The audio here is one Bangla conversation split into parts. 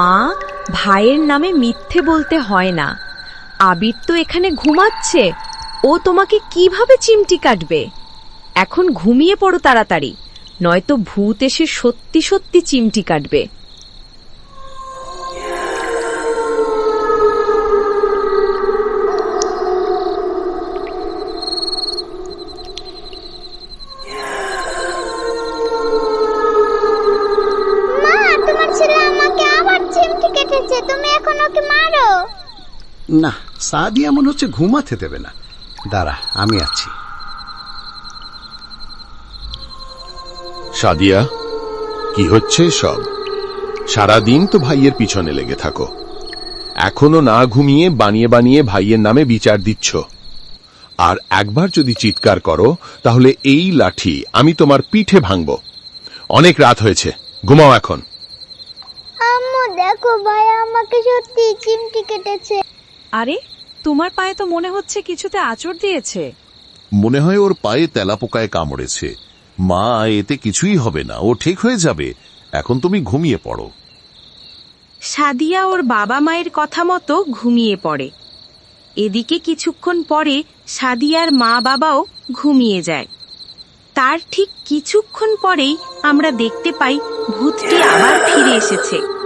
মা ভাইয়ের নামে মিথ্যে বলতে হয় না। আবির তো এখানে ঘুমাচ্ছে। ও তোমাকে কীভাবে চিমটি কাটবে? এখন ঘুমিয়ে পড়ো তাড়াতাড়ি, নয়তো ভূত এসে সত্যি সত্যি চিমটি কাটবে। কেটেছে তুমি এখন ওকে মারো। না সাদিয়া মনে হচ্ছে ঘুমাতে দেবে না। দাঁড়া আমি আছি। সাদিয়া কি হচ্ছে সব সারাদিন তো ভাইয়ের পিছনে লেগে থাকো। এখনও না ঘুমিয়ে বানিয়ে বানিয়ে ভাইয়ের নামে বিচার দিচ্ছ। আর একবার যদি চিৎকার করো তাহলে এই লাঠি আমি তোমার পিঠে ভাঙব। অনেক রাত হয়েছে ঘুমাও এখন। দেখো ভাই আমাকে সত্যি চিমটি কেটেছে। আরে তোমার পায়ে তো মনে হচ্ছে কিছুতে আচর দিয়েছে। মনে হয় ওর পায়ে তেলাপোকায় কামড়েছে। মা এতে কিছুই হবে না ও ঠিক হয়ে যাবে। এখন তুমি ঘুমিয়ে পড়ো। সাদিয়া ওর বাবা মায়ের কথা মতো ঘুমিয়ে পড়ে। এদিকে কিছুক্ষণ পরে সাদিয়ার মা বাবাও ঘুমিয়ে যায়। তার ঠিক কিছুক্ষণ পরেই আমরা দেখতে পাই ভূতটি আবার ফিরে এসেছে।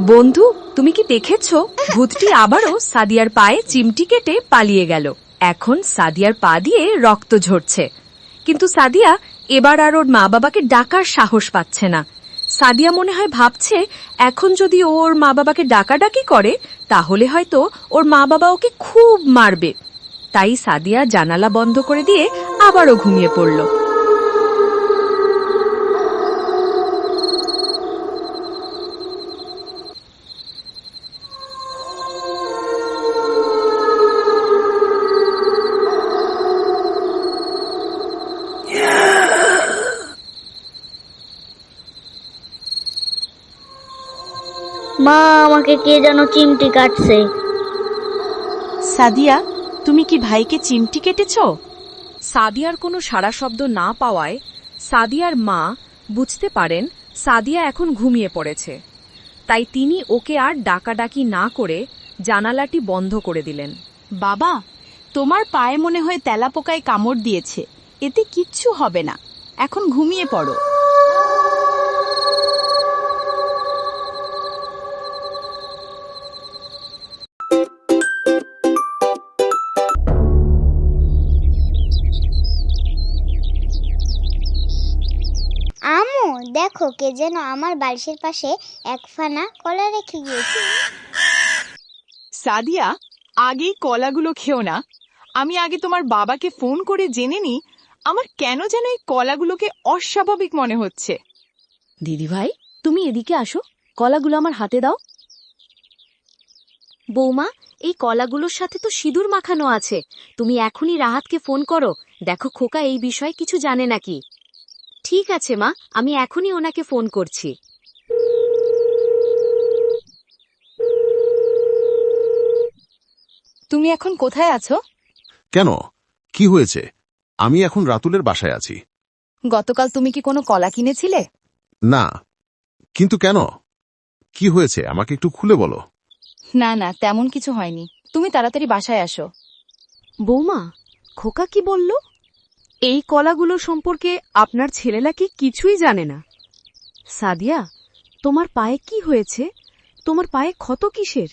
বন্ধু তুমি কি দেখেছ? ভূতটি আবারও সাদিয়ার পায়ে চিমটি কেটে পালিয়ে গেল। এখন সাদিয়ার পা দিয়ে রক্ত ঝরছে। কিন্তু সাদিয়া এবার আর ওর মা বাবাকে ডাকার সাহস পাচ্ছে না। সাদিয়া মনে হয় ভাবছে এখন যদি ও ওর মা বাবাকে ডাকাডাকি করে তাহলে হয়তো ওর মা বাবা ওকে খুব মারবে। তাই সাদিয়া জানালা বন্ধ করে দিয়ে আবারও ঘুমিয়ে পড়ল। মা আমাকে কে যেন চিমটি কাটছে। সাদিয়া তুমি কি ভাইকে চিমটি কেটেছ? সাদিয়ার কোনো সাড়া শব্দ না পাওয়ায় সাদিয়ার মা বুঝতে পারেন সাদিয়া এখন ঘুমিয়ে পড়েছে। তাই তিনি ওকে আর ডাকাডাকি না করে জানালাটি বন্ধ করে দিলেন। বাবা তোমার পায়ে মনে হয় তেলাপোকায় কামড় দিয়েছে। এতে কিচ্ছু হবে না। এখন ঘুমিয়ে পড়ো। দেখো কে যেন আমার বালিশের পাশে এক ফানা কলা রেখে গিয়েছে। সাদিয়া আগেই কলাগুলো খেও না। আমি আগে তোমার বাবাকে ফোন করে জেনে নি আমার কেন যেন এই কলাগুলোকে অস্বাভাবিক মনে হচ্ছে। দিদিভাই তুমি এদিকে আসো কলাগুলো আমার হাতে দাও। বৌমা এই কলাগুলোর সাথে তো সিঁদুর মাখানো আছে। তুমি এখনই রাহাতকে ফোন করো দেখো খোকা এই বিষয়ে কিছু জানে নাকি। ঠিক আছে মা। আমি এখনই ওনাকে ফোন করছি। তুমি এখন কোথায় আছো? কেন? কি হয়েছে? আমি এখন রাতুলের বাসায় আছি। গতকাল তুমি কি কোনো কলা কিনেছিলে? না। কিন্তু কেন? কি হয়েছে? আমাকে একটু খুলে বলো। না না তেমন কিছু হয়নি। তুমি তাড়াতাড়ি বাসায় আসো। বৌমা খোকা কি বলল? এই কলাগুলো সম্পর্কে আপনার ছেলেরা কি কিছুই জানে না? সাদিয়া তোমার পায়ে কি হয়েছে? তোমার পায়ে ক্ষত কিসের?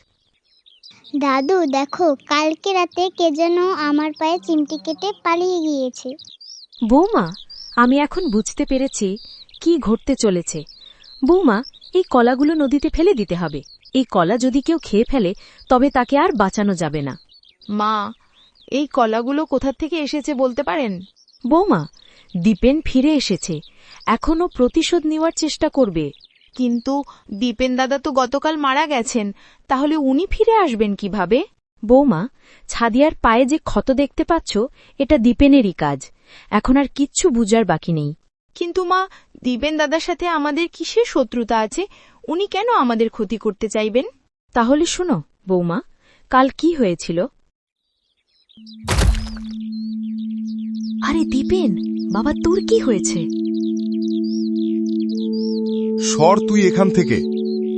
দাদু দেখো কালকে রাতে কে যেন আমার পায়ে চিমটি কেটে পালিয়ে গিয়েছে। বৌমা আমি এখন বুঝতে পেরেছি কি ঘটতে চলেছে। বৌমা এই কলাগুলো নদীতে ফেলে দিতে হবে। এই কলা যদি কেউ খেয়ে ফেলে তবে তাকে আর বাঁচানো যাবে না। মা এই কলাগুলো কোথা থেকে এসেছে বলতে পারেন? বৌমা দীপেন ফিরে এসেছে। এখনও প্রতিশোধ নেওয়ার চেষ্টা করবে। কিন্তু দীপেন দাদা তো গতকাল মারা গেছেন তাহলে উনি ফিরে আসবেন কীভাবে? বৌমা ছাদিয়ার পায়ে যে ক্ষত দেখতে পাচ্ছ এটা দীপেনেরই কাজ। এখন আর কিচ্ছু বুঝার বাকি নেই। কিন্তু মা দীপেন দাদার সাথে আমাদের কিসের শত্রুতা আছে? উনি কেন আমাদের ক্ষতি করতে চাইবেন? তাহলে শোনো বৌমা কাল কি হয়েছিল? আরে দীপেন বাবা তোর কি হয়েছে? সর তুই এখান থেকে।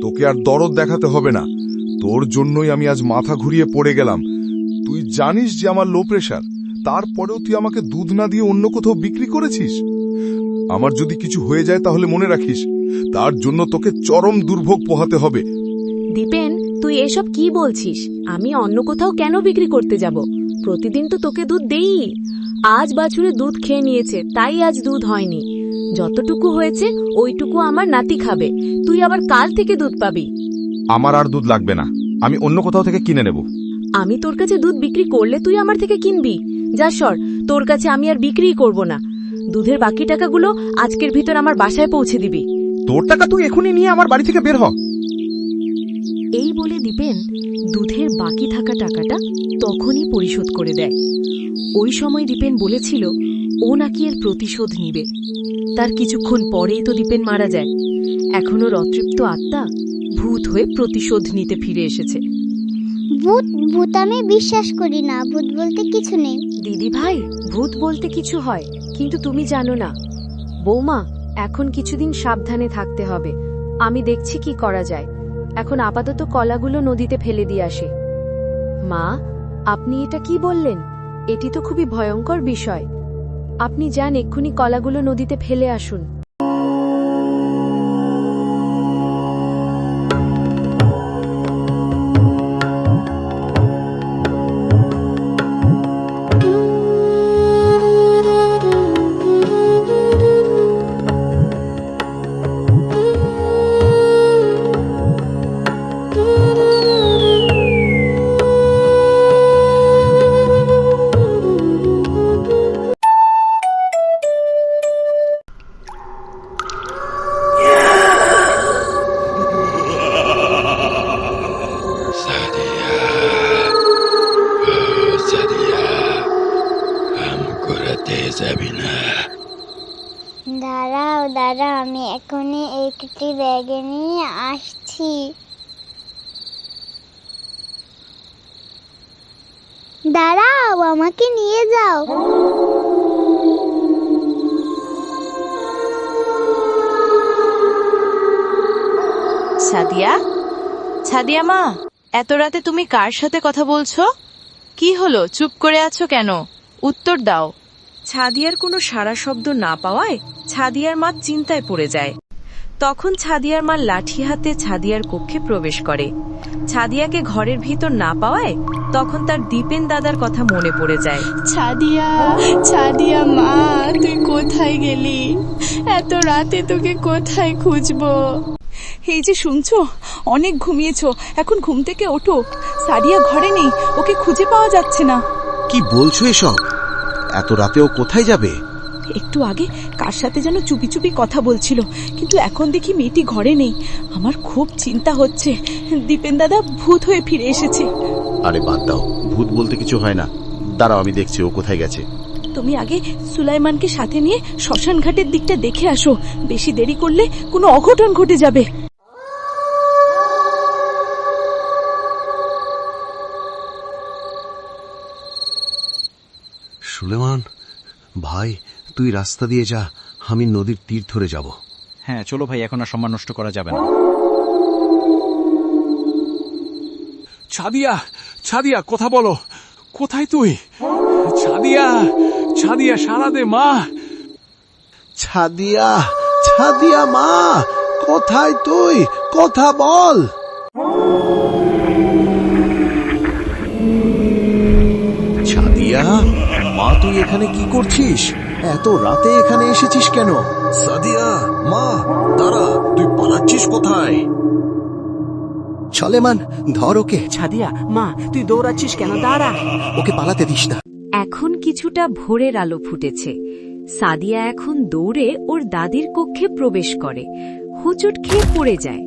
তোকে আর দরদ দেখাতে হবে না। তোর জন্যই আমি আজ মাথা ঘুরিয়ে পড়ে গেলাম। তুই জানিস যে আমার লো প্রেশার তারপরেও তুই আমাকে দুধ না দিয়ে অন্য কোথাও বিক্রি করেছিস? আমার যদি কিছু হয়ে যায় তাহলে মনে রাখিস তার জন্য তোকে চরম দুর্ভোগ পোহাতে হবে। দীপেন তুই এসব কি বলছিস? আমি অন্য কোথাও কেন বিক্রি করতে যাব? প্রতিদিন তো তোকে দুধ দেই। আজ বাছুরে দুধ খেয়ে নিয়েছে তাই আজ দুধ হয়নি। যতটুকু হয়েছে ওইটুকু আমার নাতি খাবে। তুই আবার কাল থেকে দুধ পাবি। আমার আর দুধ লাগবে না। আমি অন্য কোথাও থেকে কিনে নেব। আমি তোর কাছে দুধ বিক্রি করলে তুই আমার থেকে কিনবি। যা সর তোর কাছে আমি আর বিক্রিই করব না। দুধের বাকি টাকাগুলো আজকের ভিতর আমার বাসায় পৌঁছে দিবি। তোর টাকা তুই এখনই নিয়ে আমার বাড়ি থেকে বের হ। এই বলে দীপেন দুধের বাকি থাকা টাকাটা তখনই পরিশোধ করে দেয়। ওই সময় দীপেন বলেছিল ও নাকি এর প্রতিশোধ নিবে। তার কিছুক্ষণ পরেই তো দীপেন মারা যায়। এখনও রতৃপ্ত আত্মা ভূত হয়ে প্রতিশোধ নিতে ফিরে এসেছে। ভূত ভূত আমি বিশ্বাস করি না ভূত বলতে কিছু নেই। দিদি ভাই ভূত বলতে কিছু হয় কিন্তু তুমি জানো না। বৌমা এখন কিছুদিন সাবধানে থাকতে হবে। আমি দেখছি কি করা যায়। এখন আপাতত কলাগুলো নদীতে ফেলে দিয়ে আসে। মা, আপনি এটা কি বললেন? এটি তো খুবই ভয়ঙ্কর বিষয়। আপনি যান, এক্ষুনি কলাগুলো নদীতে ফেলে আসুন। দাঁড়াও দাঁড়াও, আমি এখনই একটি ব্যাগে নিয়ে আসছি। দাঁড়াও, আমাকে নিয়ে যাও। সাদিয়া? সাদিয়া মা, এত রাতে তুমি কার সাথে কথা বলছো? কি হলো? চুপ করে আছো কেন? উত্তর দাও। ছাদিয়ার কোনো সারা শব্দ না পাওয়ায় ছাদিয়ার মা চিন্তায় পড়ে যায়। তখন ছাদিয়ার মা লাঠি হাতে ছাদিয়ার কক্ষে প্রবেশ করে। ছাদিয়াকে ঘরের ভিতর না পাওয়ায় তখন তার দীপেন দাদার কথা মনে পড়ে যায়। ছাদিয়া ছাদিয়া মা তুই কোথায় গেলি? এত রাতে তোকে কোথায় খুঁজবো? এই যে শুনছো অনেক ঘুমিয়েছো এখন ঘুম থেকে ওঠো। সাদিয়া ঘরে নেই ওকে খুঁজে পাওয়া যাচ্ছে না। কি বলছো এসব? এত রাতেও কোথায় যাবে? একটু আগে কার সাথে যেন চুপি চুপি কথা বলছিল কিন্তু এখন দেখি মেয়েটি ঘরে নেই। আমার খুব চিন্তা হচ্ছে। দীপেন দাদা ভূত হয়ে ফিরে এসেছে। আরে বাদ দাও ভূত বলতে কিছু হয় না। দাঁড়াও আমি দেখছি ও কোথায় গেছে। তুমি আগে সুলাইমানকে সাথে নিয়ে শ্মশান ঘাটের দিকটা দেখে আসো। বেশি দেরি করলে কোনো অঘটন ঘটে যাবে। ভাই তুই রাস্তা দিয়ে যা আমি নদীর তীর ধরে যাব। হ্যাঁ চলো ভাই এখন আর সম্মান নষ্ট করা যাবে না। ছাদিয়া ছাদিয়া কথা বলো। কোথায় তুই? ছাদিয়া ছাদিয়া সারা দে মা। ছাদিয়া ছাদিয়া মা কোথায় তুই? কথা বল। এখানে কি করছিস? এত রাতে এখানে এসেছিস কেন? সাদিয়া মা দাঁড়া তুই পালাচ্ছিস কোথায়? চলেমান ধর ওকে। ছাদিয়া মা তুই দৌড়াচ্ছিস কেন? দাঁড়া। ওকে পালাতে দিস না। এখন কিছুটা ভোরের আলো ফুটেছে। সাদিয়া এখন দৌড়ে ওর দাদির কক্ষে প্রবেশ করে। হুচুট খেয়ে পড়ে যায়।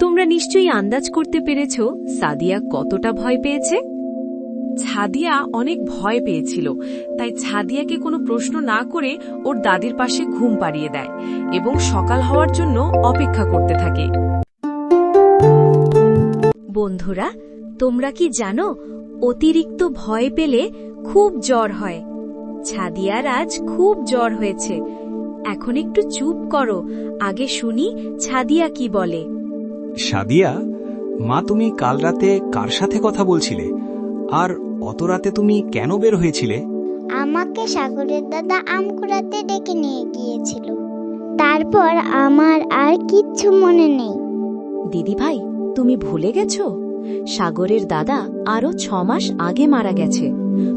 তোমরা নিশ্চয়ই আন্দাজ করতে পেরেছ সাদিয়া কতটা ভয় পেয়েছে? ছাদিয়া অনেক ভয় পেয়েছিল তাই ছাদিয়াকে কোনো প্রশ্ন না করে ওর দাদির পাশে ঘুম পাড়িয়ে দেয় এবং সকাল হওয়ার জন্য অপেক্ষা করতে থাকে। বন্ধুরা তোমরা কি জানো অতিরিক্ত ভয় পেলে খুব জ্বর হয়। ছাদিয়ার আজ খুব জ্বর হয়েছে। এখন একটু চুপ করো আগে শুনি ছাদিয়া কি বলে। সাদিয়া মা তুমি কাল রাতে কার সাথে কথা বলছিলে? আর অত রাতে তুমি কেন বের হয়েছিলে? আমাকে সাগরের দাদা আম কুড়াতে ডেকে নিয়ে গিয়েছিল। তারপর আমার আর কিচ্ছু মনে নেই। দিদি ভাই তুমি ভুলে গেছো? সাগরের দাদা আরও ছ মাস আগে মারা গেছে।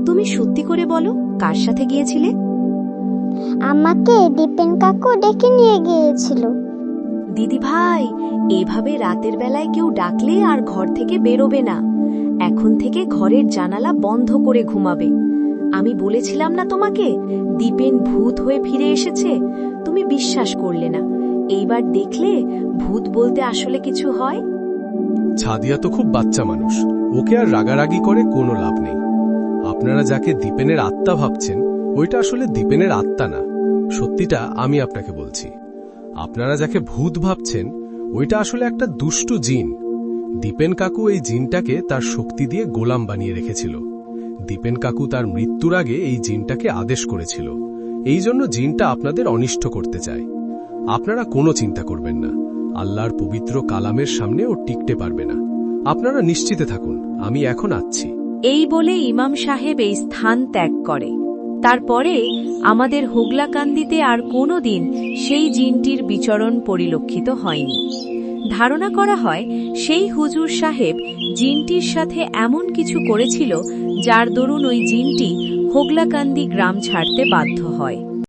তুমি সত্যি করে বলো কার সাথে গিয়েছিলে? আমাকে দীপেন কাকু ডেকে নিয়ে গিয়েছিল। দিদি ভাই এভাবে রাতের বেলায় কেউ ডাকলে আর ঘর থেকে বেরোবে না। এখন থেকে ঘরের জানালা বন্ধ করে ঘুমাবে। আমি বলেছিলাম না তোমাকে, দীপেন ভূত হয়ে ফিরে এসেছে। তুমি বিশ্বাস করলে না। এইবার দেখলে ভূত বলতে আসলে কিছু হয়? ছাদিয়া তো খুব বাচ্চা মানুষ। ওকে আর রাগারাগি করে কোনো লাভ নেই। আপনারা যাকে দীপেনের আত্মা ভাবছেন, ওইটা আসলে দীপেনের আত্মা না। সত্যিটা আমি আপনাকে বলছি। আপনারা যাকে ভূত ভাবছেন, ওইটা আসলে একটা দুষ্টু জিন। দীপেন কাকু এই জিনটাকে তার শক্তি দিয়ে গোলাম বানিয়ে রেখেছিল। দীপেন কাকু তার মৃত্যুর আগে এই জিনটাকে আদেশ করেছিল। এই জন্য জিনটা আপনাদের অনিষ্ট করতে চায়। আপনারা কোনো চিন্তা করবেন না। আল্লাহর পবিত্র কালামের সামনে ও টিকতে পারবে না। আপনারা নিশ্চিতে থাকুন, আমি এখন আছি। এই বলে ইমাম সাহেব এই স্থান ত্যাগ করে। তারপরে আমাদের হোগলাকান্দিতে আর কোনো দিন সেই জিনটির বিচরণ পরিলক্ষিত হয়নি। ধারণা করা হয়, সেই হুজুর সাহেব জিনটির সাথে এমন কিছু করেছিল, যার দরুন ওই জিনটি হোগলাকান্দি গ্রাম ছাড়তে বাধ্য হয়।